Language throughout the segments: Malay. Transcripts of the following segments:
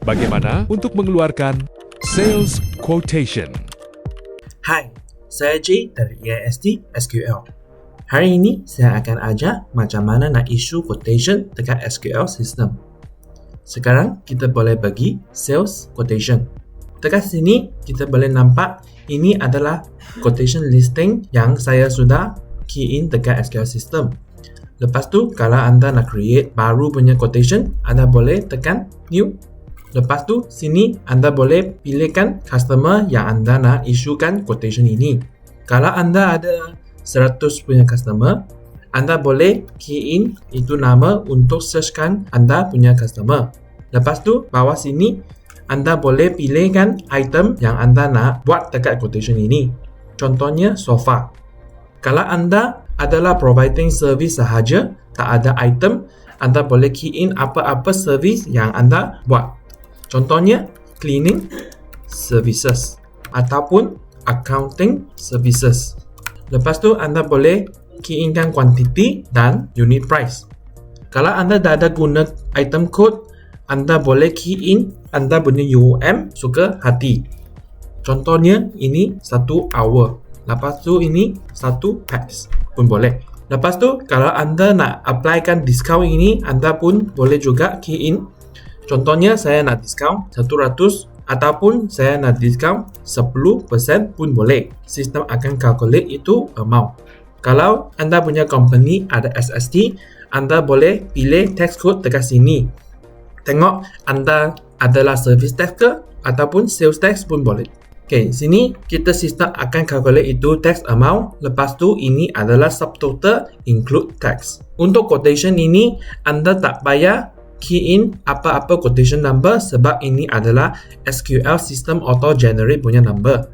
Bagaimana untuk mengeluarkan sales quotation? Hai, saya J dari E EIST SQL. Hari ini saya akan ajar macam mana nak issue quotation dekat SQL system. Sekarang kita boleh bagi sales quotation. Dekat sini kita boleh nampak ini adalah quotation listing yang saya sudah key in dekat SQL system. Lepas tu kalau anda nak create baru punya quotation, anda boleh tekan new Lepas tu, sini anda boleh pilihkan customer yang anda nak issuekan quotation ini. Kalau anda ada 100 punya customer, anda boleh key in itu nama untuk searchkan anda punya customer. Lepas tu, bawah sini, anda boleh pilihkan item yang anda nak buat dekat quotation ini. Contohnya, sofa. Kalau anda adalah providing service sahaja, tak ada item, anda boleh key in apa-apa service yang anda buat. Contohnya, cleaning services ataupun accounting services. Lepas tu, anda boleh key inkan quantity dan unit price. Kalau anda dah ada guna item code, anda boleh key in anda punya UOM suka hati. Contohnya, ini satu hour. Lepas tu, ini satu packs pun boleh. Lepas tu, kalau anda nak applykan discount ini, anda pun boleh juga key in Contohnya saya nak diskaun 100 ataupun saya nak diskaun 10% pun boleh. Sistem akan calculate itu amount. Kalau anda punya company ada SST, anda boleh pilih tax code dekat sini. Tengok anda adalah service tax ke ataupun sales tax pun boleh. Okay, sini kita sistem akan calculate itu tax amount. Lepas tu ini adalah subtotal include tax. Untuk quotation ini, anda tak payah key in apa-apa quotation number sebab ini adalah SQL system auto generate punya number.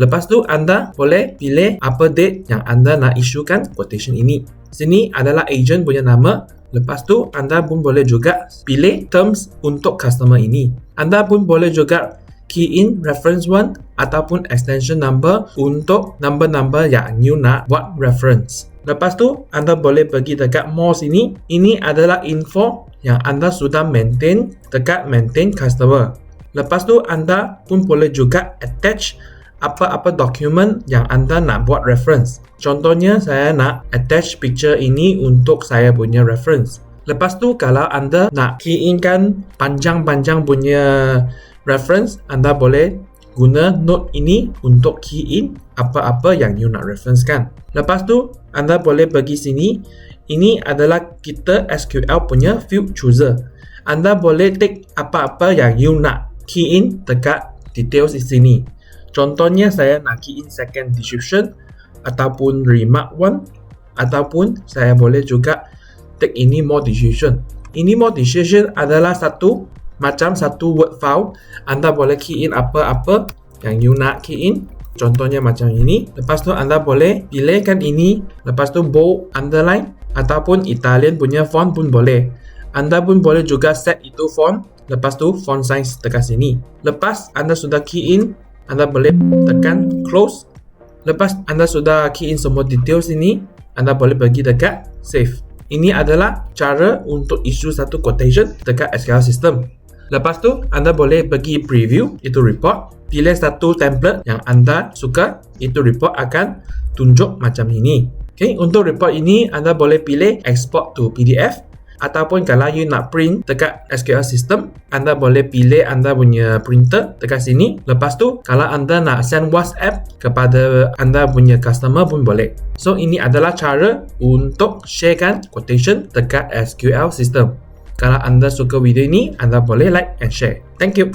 Lepas tu anda boleh pilih apa date yang anda nak issuekan quotation ini. Sini adalah agent punya nama. Lepas tu anda pun boleh juga pilih terms untuk customer ini. Anda pun boleh juga key in reference one ataupun extension number untuk number-number yang you nak buat reference. Lepas tu anda boleh pergi dekat more sini. Ini adalah info yang anda sudah maintain dekat maintain customer. Lepas tu anda pun boleh juga attach apa-apa dokumen yang anda nak buat reference. Contohnya saya nak attach picture ini untuk saya punya reference. Lepas tu kalau anda nak key in panjang-panjang punya reference, anda boleh guna note ini untuk key in apa-apa yang you nak reference kan. Lepas tu anda boleh pergi sini ini adalah kita SQL punya field chooser. Anda boleh take apa-apa yang you nak key in dekat details di sini. Contohnya saya nak key in second description ataupun remark one ataupun saya boleh juga take ini more description. Ini more description adalah satu macam satu word file. Anda boleh key in apa-apa yang you nak key in. Contohnya macam ini. Lepas tu anda boleh pilihkan ini. Lepas tu bold, underline ataupun Italian punya font pun boleh. Anda pun boleh juga set itu font, lepas tu font size dekat sini. Lepas anda sudah key in, anda boleh tekan close. Lepas anda sudah key in semua details ini, anda boleh pergi dekat save. Ini adalah cara untuk issue satu quotation dekat SQL system. Lepas tu, anda boleh pergi preview itu report, pilih satu template yang anda suka, itu report akan tunjuk macam ini. Okay, untuk report ini anda boleh pilih export to PDF ataupun kalau you nak print dekat SQL system, anda boleh pilih anda punya printer dekat sini. Lepas tu, kalau anda nak send WhatsApp kepada anda punya customer pun boleh. So, ini adalah cara untuk sharekan quotation dekat SQL system. Kalau anda suka video ini, anda boleh like and share. Thank you.